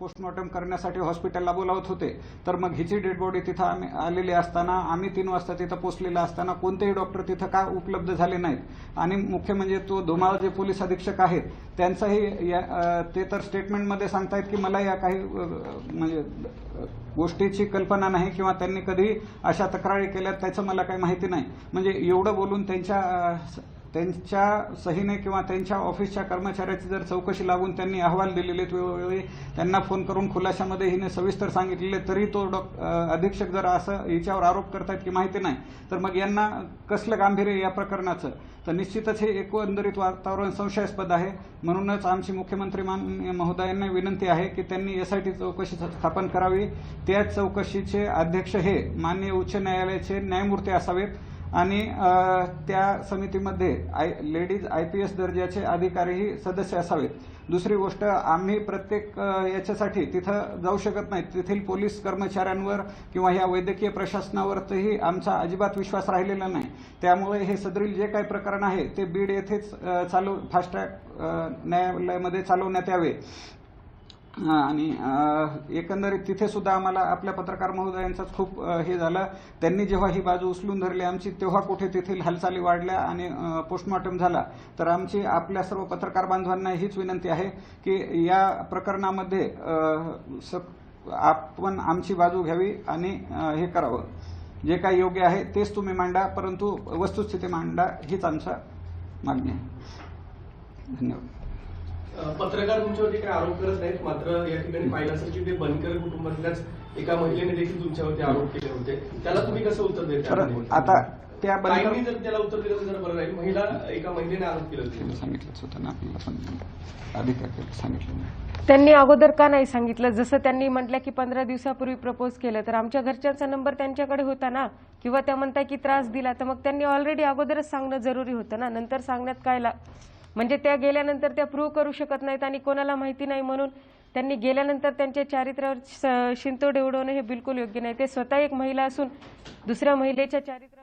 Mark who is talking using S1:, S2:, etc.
S1: Postmortem करण्यासाठी हॉस्पिटलला बोलावत होते. तर मग हिची डेड बॉडी तिथं आम्ही आलेली असताना आम्ही तीन वाजता तिथं पोचलेला असताना कोणतेही डॉक्टर तिथं का उपलब्ध झाले नाहीत. आणि मुख्य म्हणजे तो धुमाळ जे पोलीस अधीक्षक आहेत त्यांचंही या ते तर स्टेटमेंटमध्ये सांगतायत की मला या काही म्हणजे गोष्टीची कल्पना नाही किंवा त्यांनी कधी अशा तक्रारी केल्या त्याचं मला काही माहिती नाही. म्हणजे एवढं बोलून त्यांच्या स- त्यांच्या सहीने किंवा त्यांच्या ऑफिसच्या कर्मचाऱ्याची जर चौकशी लागून त्यांनी अहवाल दिलेले आहेत वेळोवेळी त्यांना फोन करून खुलाशामध्ये हिने सविस्तर सांगितलेले तरी तो डॉक अधीक्षक जर असं हिच्यावर आरोप करतायत की माहिती नाही तर मग यांना कसलं गांभीर्य या प्रकरणाचं? तर निश्चितच हे एकंदरीत वातावरण संशयास्पद आहे. म्हणूनच आमची मुख्यमंत्री माननीय महोदयांना विनंती आहे की त्यांनी एसआयटी चौकशी स्थापन करावी. त्या चौकशीचे अध्यक्ष हे माननीय उच्च न्यायालयाचे न्यायमूर्ती असावेत. आणि त्या समितीमध्ये I ladies I P S दर्जाचे अधिकारीही सदस्य असावेत. दुसरी गोष्ट आम्ही प्रत्येक याच्यासाठी तिथं जाऊ शकत नाही. तेथील पोलीस कर्मचाऱ्यांवर किंवा ह्या वैद्यकीय प्रशासनावरही आमचा अजिबात विश्वास राहिलेला नाही. त्यामुळे हे सदरील जे काही प्रकरण आहे ते बीड येथेच चालू फास्ट ट्रॅक न्यायालयामध्ये चालवण्यात यावे. हा, आणि एकंदरीत तिथे सुद्धा आम्हाला आपल्या पत्रकार महोदयांचाच खूप हे झालं. त्यांनी जेव्हा ही बाजू उचलून धरली आमची तेव्हा कुठे तेथील हालचाली वाढल्या आणि पोस्टमॉर्टम झाला. तर आमची आपल्या सर्व पत्रकार बांधवांना हीच विनंती आहे की या प्रकरणामध्ये स- आपण आमची बाजू घ्यावी आणि हे करावं. जे काही योग्य आहे तेच तुम्ही मांडा परंतु वस्तुस्थिती मांडा हीच आमचा मागणी आहे. धन्यवाद.
S2: पत्रकार तुमच्यावरती काही आरोप करत नाहीत मात्र या ठिकाणी पाहिलं असेल की ते बनकर कुटुंबातल्याच एका महिलेने देखील तुमच्यावरती आरोप केले होते. त्याला तुम्ही कसं उत्तर देता?
S1: आता त्या बनकर
S2: जर त्याला उत्तर दिलं तर जरा बरं राहील. महिला एका महिलेने आरोप केला होते.
S1: सांगितलंच होतं ना आपल्याला पण अधिकार सांगितलं नाही.
S3: त्यांनी अगोदर का नाही सांगितलं? जसं त्यांनी म्हटलं की पंधरा दिवसापूर्वी प्रपोज केलं तर आमच्या घरच्यांचा नंबर त्यांच्याकडे होता ना? किंवा त्या म्हणताय की त्रास दिला तर मग त्यांनी ऑलरेडी अगोदरच सांगणं जरुरी होतं ना? नंतर सांगण्यात काय ला म्हणजे त्या गेल्यानंतर त्या प्रूव्ह करू शकत नाहीत आणि कोणाला माहिती नाही म्हणून त्यांनी गेल्यानंतर त्यांच्या चारित्र्यावर स- शिंतोड उडवणं हे बिलकुल योग्य नाही. ते स्वतः एक महिला असून दुसऱ्या महिलेच्या चारित्र्या